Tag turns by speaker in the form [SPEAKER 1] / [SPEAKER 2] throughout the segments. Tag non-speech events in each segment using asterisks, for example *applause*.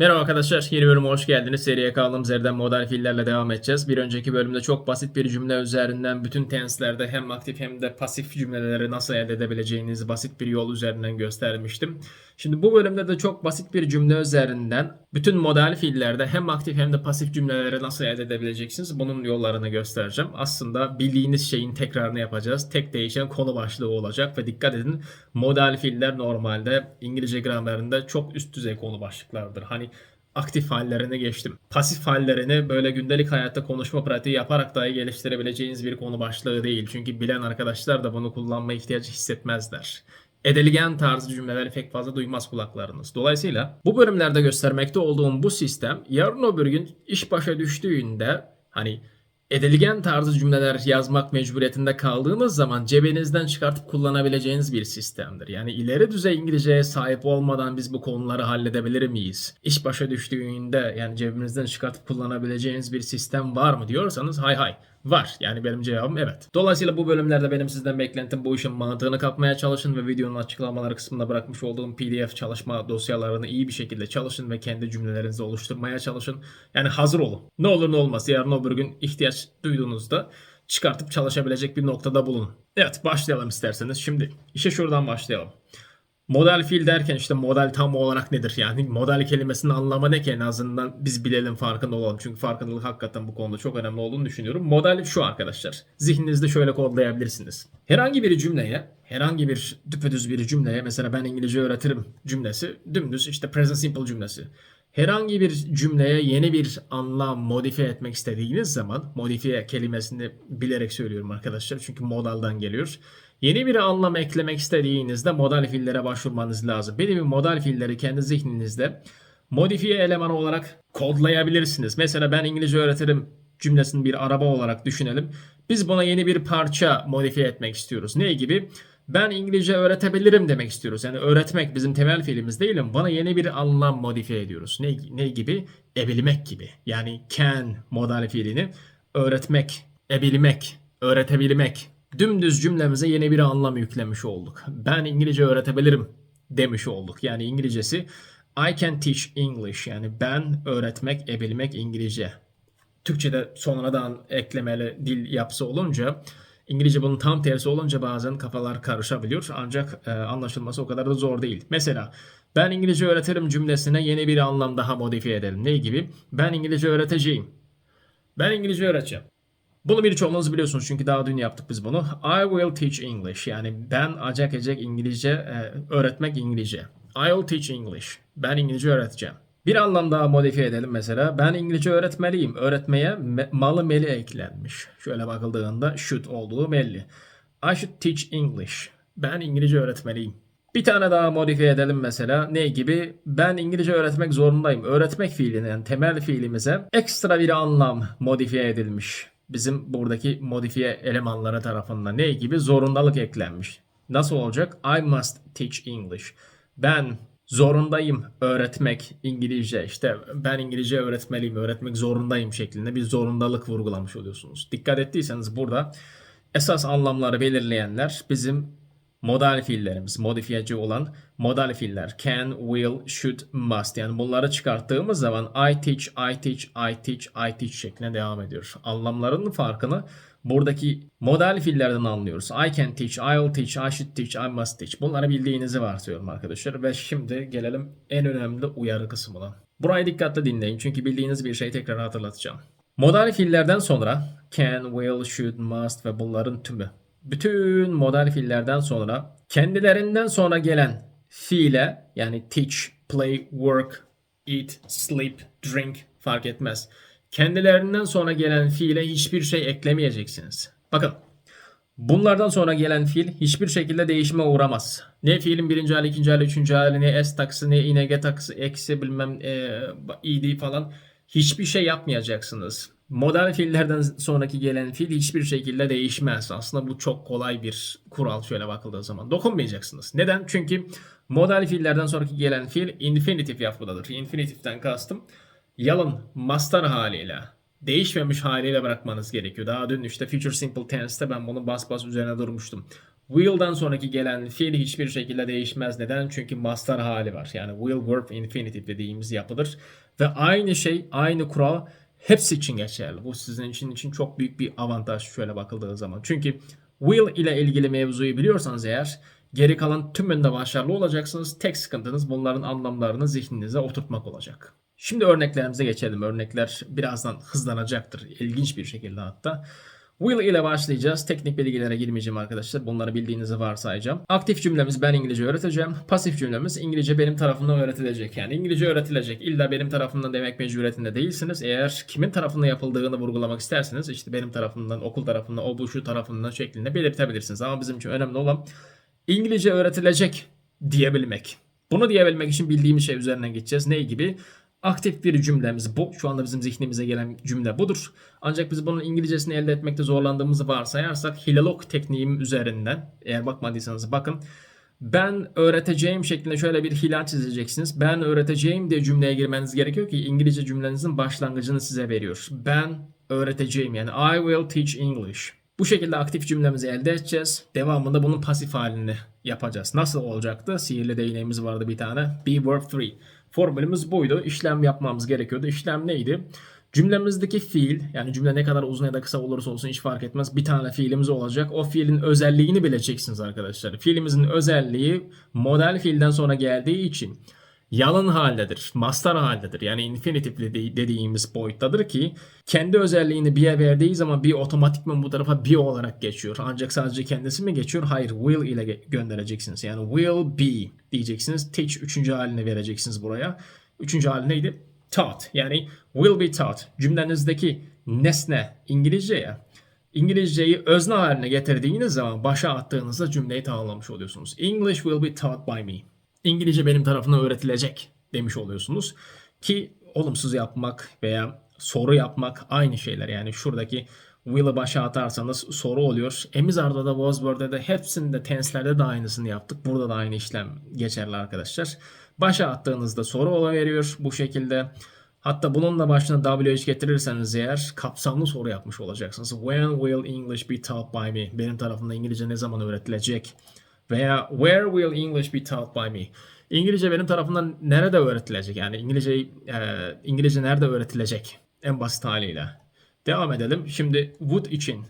[SPEAKER 1] Merhaba arkadaşlar, yeni bölüme hoş geldiniz. Seriye kaldığımız yerden model fiillerle devam edeceğiz. Bir önceki bölümde çok basit bir cümle üzerinden bütün tenslerde hem aktif hem de pasif cümleleri nasıl elde edebileceğinizi basit bir yol üzerinden göstermiştim. Şimdi bu bölümde de çok basit bir cümle üzerinden bütün model fiillerde hem aktif hem de pasif cümleleri nasıl elde edebileceksiniz bunun yollarını göstereceğim. Aslında bildiğiniz şeyin tekrarını yapacağız. Tek değişen konu başlığı olacak ve dikkat edin model fiiller normalde İngilizce gramerinde çok üst düzey konu başlıklardır. Hani aktif hallerine geçtim. Pasif hallerini böyle gündelik hayatta konuşma pratiği yaparak dahi geliştirebileceğiniz bir konu başlığı değil. Çünkü bilen arkadaşlar da bunu kullanma ihtiyacı hissetmezler. Edilgen tarzı cümleleri pek fazla duymaz kulaklarınız. Dolayısıyla bu bölümlerde göstermekte olduğum bu sistem yarın öbür gün iş başa düştüğünde hani edilgen tarzı cümleler yazmak mecburiyetinde kaldığınız zaman cebinizden çıkartıp kullanabileceğiniz bir sistemdir. Yani ileri düzey İngilizceye sahip olmadan biz bu konuları halledebilir miyiz? İş başa düştüğünde yani cebinizden çıkartıp kullanabileceğiniz bir sistem var mı diyorsanız hay hay var. Yani benim cevabım evet. Dolayısıyla bu bölümlerde benim sizden beklentim bu işin mantığını kapmaya çalışın ve videonun açıklamaları kısmında bırakmış olduğum PDF çalışma dosyalarını iyi bir şekilde çalışın ve kendi cümlelerinizi oluşturmaya çalışın. Yani hazır olun. Ne olur ne olmaz yarın öbür gün ihtiyaç duyduğunuzda çıkartıp çalışabilecek bir noktada bulun. Evet başlayalım isterseniz. Şimdi işe şuradan başlayalım. Model fiil derken işte model tam olarak nedir? Yani model kelimesinin anlamı ne ki en azından biz bilelim farkında olalım. Çünkü farkındalık hakikaten bu konuda çok önemli olduğunu düşünüyorum. Model şu arkadaşlar. Zihninizde şöyle kodlayabilirsiniz. Herhangi bir cümleye, herhangi bir düpedüz bir cümleye mesela ben İngilizce öğretirim cümlesi dümdüz işte present simple cümlesi. Herhangi bir cümleye yeni bir anlam modifiye etmek istediğiniz zaman modifiye kelimesini bilerek söylüyorum arkadaşlar çünkü modaldan geliyor. Yeni bir anlam eklemek istediğinizde modal fiillere başvurmanız lazım. Benim modal fiilleri kendi zihninizde modifiye elemanı olarak kodlayabilirsiniz. Mesela ben İngilizce öğretirim cümlesini bir araba olarak düşünelim. Biz buna yeni bir parça modifiye etmek istiyoruz. Ne gibi? Ben İngilizce öğretebilirim demek istiyoruz. Yani öğretmek bizim temel fiilimiz değil mi? Bana yeni bir anlam modifiye ediyoruz. Ne, ne gibi? Ebilmek gibi. Yani can modal fiilini öğretmek, ebilmek, öğretebilmek dümdüz cümlemize yeni bir anlam yüklemiş olduk. Ben İngilizce öğretebilirim demiş olduk. Yani İngilizcesi I can teach English yani ben öğretmek, ebilmek İngilizce. Türkçe'de sonradan eklemeli dil yapısı olunca İngilizce bunun tam tersi olunca bazen kafalar karışabiliyor. Ancak e, anlaşılması o kadar da zor değil. Mesela ben İngilizce öğretirim cümlesine yeni bir anlam daha modifiye edelim. Ne gibi? Ben İngilizce öğreteceğim. Ben İngilizce öğreteceğim. Bunu birçoğunuz biliyorsunuz çünkü daha dün yaptık biz bunu. I will teach English. Yani ben acak ecek İngilizce e, öğretmek İngilizce. I will teach English. Ben İngilizce öğreteceğim. Bir anlam daha modifiye edelim mesela. Ben İngilizce öğretmeliyim. Öğretmeye me- malı meli eklenmiş. Şöyle bakıldığında should olduğu belli. I should teach English. Ben İngilizce öğretmeliyim. Bir tane daha modifiye edelim mesela. Ne gibi? Ben İngilizce öğretmek zorundayım. Öğretmek fiilinin temel fiilimize ekstra bir anlam modifiye edilmiş bizim buradaki modifiye elemanları tarafından ne gibi zorundalık eklenmiş. Nasıl olacak? I must teach English. Ben zorundayım öğretmek İngilizce. İşte ben İngilizce öğretmeliyim, öğretmek zorundayım şeklinde bir zorundalık vurgulamış oluyorsunuz. Dikkat ettiyseniz burada esas anlamları belirleyenler bizim modal fiillerimiz, modifiyeci olan modal fiiller can, will, should, must yani bunları çıkarttığımız zaman I teach, I teach, I teach, I teach şeklinde devam ediyor. Anlamlarının farkını buradaki modal fiillerden anlıyoruz. I can teach, I will teach, I should teach, I must teach. Bunları bildiğinizi varsayıyorum arkadaşlar ve şimdi gelelim en önemli uyarı kısmına. Burayı dikkatle dinleyin çünkü bildiğiniz bir şeyi tekrar hatırlatacağım. Modal fiillerden sonra can, will, should, must ve bunların tümü bütün modal fiillerden sonra kendilerinden sonra gelen fiile yani teach, play, work, eat, sleep, drink fark etmez. Kendilerinden sonra gelen fiile hiçbir şey eklemeyeceksiniz. Bakın bunlardan sonra gelen fiil hiçbir şekilde değişime uğramaz. Ne fiilin birinci hali, ikinci hali, üçüncü hali, ne s taksı, ne ing taksı, eksi bilmem e, id falan hiçbir şey yapmayacaksınız. Model fiillerden sonraki gelen fiil hiçbir şekilde değişmez. Aslında bu çok kolay bir kural şöyle bakıldığı zaman. Dokunmayacaksınız. Neden? Çünkü model fiillerden sonraki gelen fiil infinitif yapıdadır. Infinitiften kastım yalın mastar haliyle değişmemiş haliyle bırakmanız gerekiyor. Daha dün işte future simple tense'te ben bunu bas bas üzerine durmuştum. Will'dan sonraki gelen fiil hiçbir şekilde değişmez. Neden? Çünkü master hali var. Yani will verb infinitive dediğimiz yapıdır. Ve aynı şey, aynı kural hepsi için geçerli. Bu sizin için için çok büyük bir avantaj şöyle bakıldığı zaman. Çünkü will ile ilgili mevzuyu biliyorsanız eğer geri kalan tümünde başarılı olacaksınız. Tek sıkıntınız bunların anlamlarını zihninize oturtmak olacak. Şimdi örneklerimize geçelim. Örnekler birazdan hızlanacaktır. İlginç bir şekilde hatta. Will ile başlayacağız. Teknik bilgilere girmeyeceğim arkadaşlar. Bunları bildiğinizi varsayacağım. Aktif cümlemiz ben İngilizce öğreteceğim. Pasif cümlemiz İngilizce benim tarafından öğretilecek. Yani İngilizce öğretilecek. İlla benim tarafından demek mecburiyetinde değilsiniz. Eğer kimin tarafından yapıldığını vurgulamak isterseniz işte benim tarafından, okul tarafından, o bu şu tarafından şeklinde belirtebilirsiniz. Ama bizim için önemli olan İngilizce öğretilecek diyebilmek. Bunu diyebilmek için bildiğimiz şey üzerinden gideceğiz. Ne gibi? Aktif bir cümlemiz bu. Şu anda bizim zihnimize gelen cümle budur. Ancak biz bunun İngilizcesini elde etmekte zorlandığımızı varsayarsak Hilalok tekniğim üzerinden eğer bakmadıysanız bakın. Ben öğreteceğim şeklinde şöyle bir hilal çizeceksiniz. Ben öğreteceğim diye cümleye girmeniz gerekiyor ki İngilizce cümlenizin başlangıcını size veriyor. Ben öğreteceğim yani I will teach English. Bu şekilde aktif cümlemizi elde edeceğiz. Devamında bunun pasif halini yapacağız. Nasıl olacaktı? Sihirli değneğimiz vardı bir tane. Be verb 3. Formülümüz buydu. İşlem yapmamız gerekiyordu. İşlem neydi? Cümlemizdeki fiil yani cümle ne kadar uzun ya da kısa olursa olsun hiç fark etmez. Bir tane fiilimiz olacak. O fiilin özelliğini bileceksiniz arkadaşlar. Fiilimizin özelliği model fiilden sonra geldiği için yalın haldedir, master haldedir. Yani infinitive dediğimiz boyuttadır ki kendi özelliğini bir'e verdiği zaman bir otomatikman bu tarafa be olarak geçiyor. Ancak sadece kendisi mi geçiyor? Hayır, will ile göndereceksiniz. Yani will be diyeceksiniz. Teach üçüncü halini vereceksiniz buraya. Üçüncü hali neydi? Taught. Yani will be taught. Cümlenizdeki nesne İngilizce ya. İngilizceyi özne haline getirdiğiniz zaman başa attığınızda cümleyi tamamlamış oluyorsunuz. English will be taught by me. İngilizce benim tarafından öğretilecek demiş oluyorsunuz. Ki olumsuz yapmak veya soru yapmak aynı şeyler. Yani şuradaki will'ı başa atarsanız soru oluyor. Emizar'da da Wozword'da da hepsinde tenslerde de aynısını yaptık. Burada da aynı işlem geçerli arkadaşlar. Başa attığınızda soru veriyor bu şekilde. Hatta bununla başına WH getirirseniz eğer kapsamlı soru yapmış olacaksınız. When will English be taught by me? Benim tarafımda İngilizce ne zaman öğretilecek? Veya where will English be taught by me? İngilizce benim tarafından nerede öğretilecek? Yani İngilizce e, İngilizce nerede öğretilecek? En basit haliyle. Devam edelim. Şimdi would için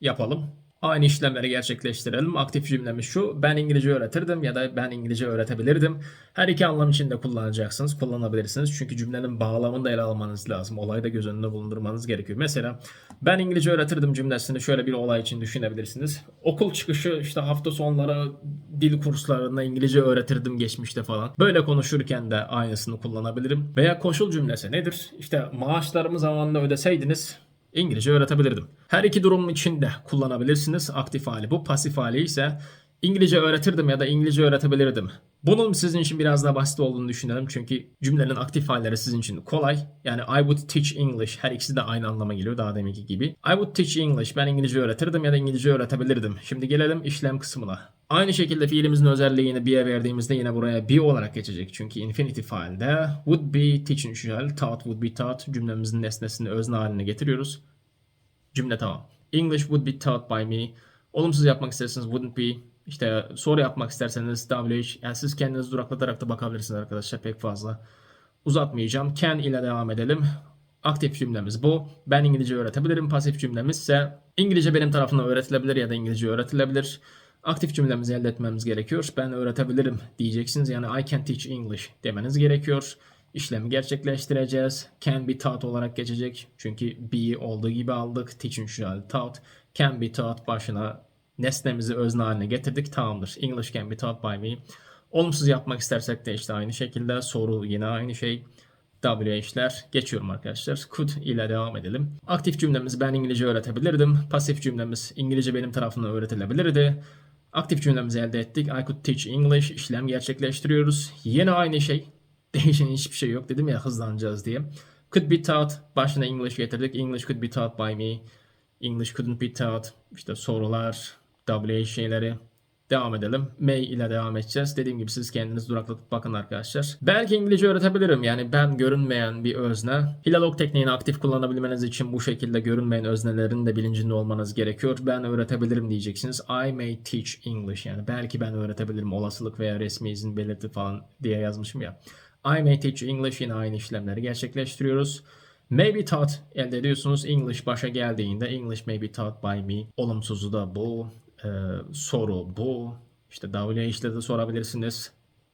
[SPEAKER 1] yapalım. Aynı işlemleri gerçekleştirelim. Aktif cümlemiz şu. Ben İngilizce öğretirdim ya da ben İngilizce öğretebilirdim. Her iki anlam için de kullanacaksınız. Kullanabilirsiniz. Çünkü cümlenin bağlamını da ele almanız lazım. Olayı da göz önünde bulundurmanız gerekiyor. Mesela ben İngilizce öğretirdim cümlesini şöyle bir olay için düşünebilirsiniz. Okul çıkışı işte hafta sonları dil kurslarında İngilizce öğretirdim geçmişte falan. Böyle konuşurken de aynısını kullanabilirim. Veya koşul cümlesi nedir? İşte maaşlarımı zamanında ödeseydiniz İngilizce öğretebilirdim. Her iki durum için de kullanabilirsiniz. Aktif hali bu. Pasif hali ise İngilizce öğretirdim ya da İngilizce öğretebilirdim. Bunun sizin için biraz daha basit olduğunu düşünüyorum. Çünkü cümlenin aktif halleri sizin için kolay. Yani I would teach English. Her ikisi de aynı anlama geliyor daha deminki gibi. I would teach English. Ben İngilizce öğretirdim ya da İngilizce öğretebilirdim. Şimdi gelelim işlem kısmına. Aynı şekilde fiilimizin özelliğini be'ye verdiğimizde yine buraya be olarak geçecek. Çünkü infinitive halde would be teaching üçüncü taught would be taught cümlemizin nesnesini özne haline getiriyoruz. Cümle tamam. English would be taught by me. Olumsuz yapmak isterseniz wouldn't be. İşte soru yapmak isterseniz WH. Yani siz kendiniz duraklatarak da bakabilirsiniz arkadaşlar pek fazla. Uzatmayacağım. Can ile devam edelim. Aktif cümlemiz bu. Ben İngilizce öğretebilirim. Pasif cümlemiz ise İngilizce benim tarafından öğretilebilir ya da İngilizce öğretilebilir. Aktif cümlemizi elde etmemiz gerekiyor. Ben öğretebilirim diyeceksiniz. Yani I can teach English demeniz gerekiyor. İşlemi gerçekleştireceğiz. Can be taught olarak geçecek. Çünkü be olduğu gibi aldık. Teaching şu hali taught. Can be taught başına nesnemizi özne haline getirdik. Tamamdır. English can be taught by me. Olumsuz yapmak istersek de işte aynı şekilde. Soru yine aynı şey. WH'ler geçiyorum arkadaşlar. Could ile devam edelim. Aktif cümlemiz ben İngilizce öğretebilirdim. Pasif cümlemiz İngilizce benim tarafından öğretilebilirdi. Aktif cümlemizi elde ettik. I could teach English. işlem gerçekleştiriyoruz. Yine aynı şey. *laughs* Değişen hiçbir şey yok. Dedim ya hızlanacağız diye. Could be taught. Başına English getirdik. English could be taught by me. English couldn't be taught. İşte sorular, WH şeyleri. Devam edelim. May ile devam edeceğiz. Dediğim gibi siz kendiniz duraklatıp bakın arkadaşlar. Belki İngilizce öğretebilirim. Yani ben görünmeyen bir özne. Hilalog tekniğini aktif kullanabilmeniz için bu şekilde görünmeyen öznelerin de bilincinde olmanız gerekiyor. Ben öğretebilirim diyeceksiniz. I may teach English. Yani belki ben öğretebilirim. Olasılık veya resmi izin belirti falan diye yazmışım ya. I may teach English yine aynı işlemleri gerçekleştiriyoruz. May be taught elde ediyorsunuz. English başa geldiğinde English may be taught by me. Olumsuzu da bu. Ee, soru bu. İşte WH'de de sorabilirsiniz.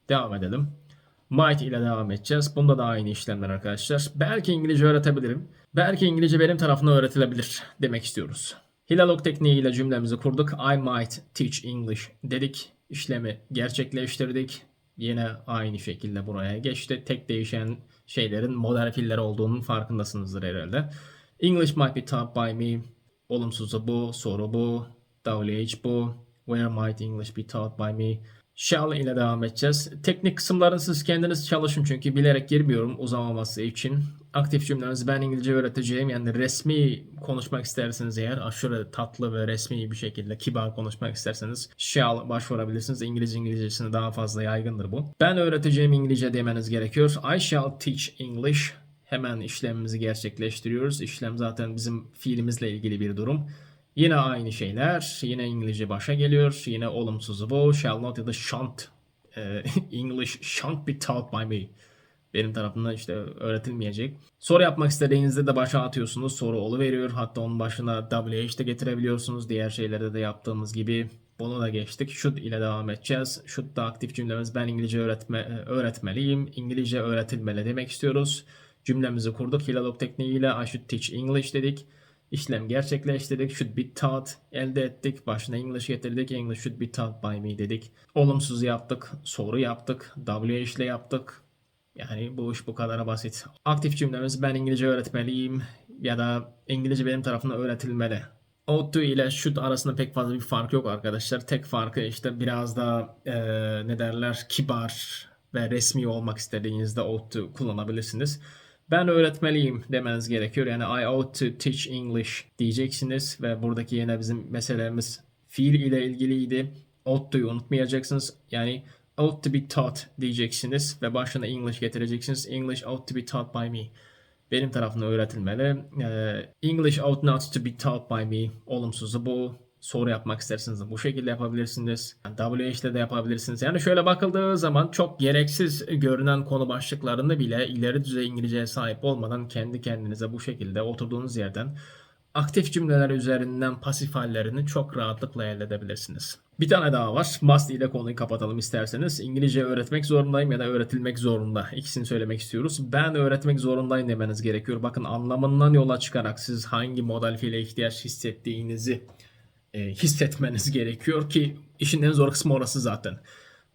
[SPEAKER 1] Devam edelim. Might ile devam edeceğiz. Bunda da aynı işlemler arkadaşlar. Belki İngilizce öğretebilirim. Belki İngilizce benim tarafından öğretilebilir demek istiyoruz. Hilalog tekniğiyle cümlemizi kurduk. I might teach English dedik. İşlemi gerçekleştirdik. Yine aynı şekilde buraya geçti. Tek değişen şeylerin modern filler olduğunun farkındasınızdır herhalde. English might be taught by me. Olumsuzu bu, soru bu, WH. Where might English be taught by me? Shall ile devam edeceğiz. Teknik kısımlarını siz kendiniz çalışın çünkü bilerek girmiyorum uzamaması için. Aktif cümlenizi ben İngilizce öğreteceğim. Yani resmi konuşmak isterseniz eğer aşırı tatlı ve resmi bir şekilde kibar konuşmak isterseniz shall başvurabilirsiniz. İngiliz İngilizcesinde daha fazla yaygındır bu. Ben öğreteceğim İngilizce demeniz gerekiyor. I shall teach English. Hemen işlemimizi gerçekleştiriyoruz. İşlem zaten bizim fiilimizle ilgili bir durum. Yine aynı şeyler. Yine İngilizce başa geliyor. Yine olumsuzu bu. Shall not ya da shan't. Ee, *laughs* English shan't be taught by me. Benim tarafımdan işte öğretilmeyecek. Soru yapmak istediğinizde de başa atıyorsunuz. Soru veriyor. Hatta onun başına WH de getirebiliyorsunuz. Diğer şeylerde de yaptığımız gibi. Bunu da geçtik. Should ile devam edeceğiz. Should da aktif cümlemiz ben İngilizce öğretme, öğretmeliyim. İngilizce öğretilmeli demek istiyoruz. Cümlemizi kurduk. Hilalog tekniğiyle I should teach English dedik. İşlem gerçekleştirdik. Should be taught elde ettik. Başına English getirdik. English should be taught by me dedik. Olumsuz yaptık. Soru yaptık. WH ile yaptık. Yani bu iş bu kadar basit. Aktif cümlemiz ben İngilizce öğretmeliyim ya da İngilizce benim tarafından öğretilmeli. Ought to ile should arasında pek fazla bir fark yok arkadaşlar. Tek farkı işte biraz daha eee, ne derler kibar ve resmi olmak istediğinizde ought to kullanabilirsiniz. Ben öğretmeliyim demeniz gerekiyor. Yani I ought to teach English diyeceksiniz ve buradaki yine bizim meselemiz fiil ile ilgiliydi. Ought to'yu unutmayacaksınız. Yani ought to be taught diyeceksiniz ve başına English getireceksiniz. English ought to be taught by me. Benim tarafından öğretilmeli. Ee, English ought not to be taught by me. Olumsuzu bu. Soru yapmak isterseniz de bu şekilde yapabilirsiniz. WH'de de yapabilirsiniz. Yani şöyle bakıldığı zaman çok gereksiz görünen konu başlıklarında bile ileri düzey İngilizceye sahip olmadan kendi kendinize bu şekilde oturduğunuz yerden aktif cümleler üzerinden pasif hallerini çok rahatlıkla elde edebilirsiniz. Bir tane daha var. Must ile konuyu kapatalım isterseniz. İngilizce öğretmek zorundayım ya da öğretilmek zorunda. İkisini söylemek istiyoruz. Ben öğretmek zorundayım demeniz gerekiyor. Bakın anlamından yola çıkarak siz hangi model fiile ihtiyaç hissettiğinizi e, hissetmeniz gerekiyor ki işin en zor kısmı orası zaten.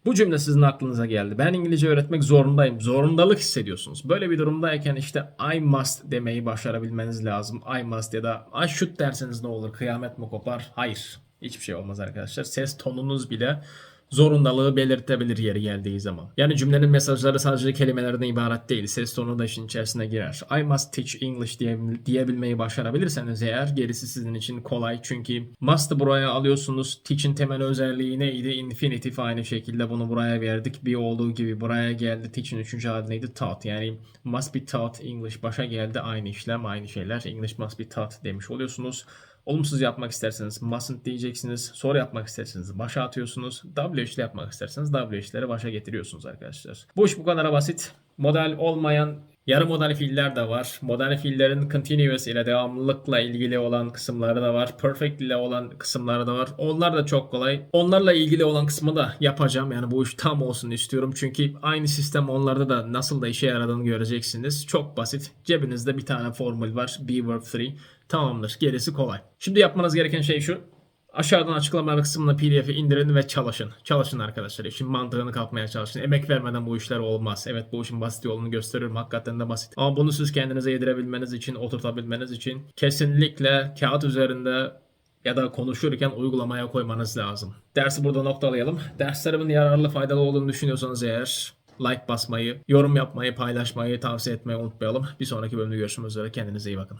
[SPEAKER 1] Bu cümle sizin aklınıza geldi. Ben İngilizce öğretmek zorundayım. Zorundalık hissediyorsunuz. Böyle bir durumdayken işte I must demeyi başarabilmeniz lazım. I must ya da I should derseniz ne olur? Kıyamet mi kopar? Hayır. Hiçbir şey olmaz arkadaşlar. Ses tonunuz bile zorundalığı belirtebilir yeri geldiği zaman. Yani cümlenin mesajları sadece kelimelerden ibaret değil. Ses tonu da işin içerisine girer. I must teach English diye, diyebilmeyi başarabilirseniz eğer gerisi sizin için kolay. Çünkü must'ı buraya alıyorsunuz. Teach'in temel özelliği neydi? Infinitive aynı şekilde bunu buraya verdik. Bir olduğu gibi buraya geldi. Teach'in üçüncü adı neydi? Taught. Yani must be taught English başa geldi. Aynı işlem, aynı şeyler. English must be taught demiş oluyorsunuz. Olumsuz yapmak isterseniz mustn't diyeceksiniz. Soru yapmak isterseniz başa atıyorsunuz. WH ile yapmak isterseniz WH'leri başa getiriyorsunuz arkadaşlar. Bu iş bu kadar basit. Model olmayan yarı model fiiller de var. Model fiillerin continuous ile devamlılıkla ilgili olan kısımları da var. Perfect ile olan kısımları da var. Onlar da çok kolay. Onlarla ilgili olan kısmı da yapacağım. Yani bu iş tam olsun istiyorum. Çünkü aynı sistem onlarda da nasıl da işe yaradığını göreceksiniz. Çok basit. Cebinizde bir tane formül var. B verb 3. Tamamdır. Gerisi kolay. Şimdi yapmanız gereken şey şu. Aşağıdan açıklamalar kısmına pdf'i indirin ve çalışın. Çalışın arkadaşlar. İşin mantığını kapmaya çalışın. Emek vermeden bu işler olmaz. Evet bu işin basit yolunu gösteriyorum. Hakikaten de basit. Ama bunu siz kendinize yedirebilmeniz için, oturtabilmeniz için kesinlikle kağıt üzerinde ya da konuşurken uygulamaya koymanız lazım. Dersi burada noktalayalım. Derslerimin yararlı faydalı olduğunu düşünüyorsanız eğer like basmayı, yorum yapmayı, paylaşmayı, tavsiye etmeyi unutmayalım. Bir sonraki bölümde görüşmek üzere. Kendinize iyi bakın.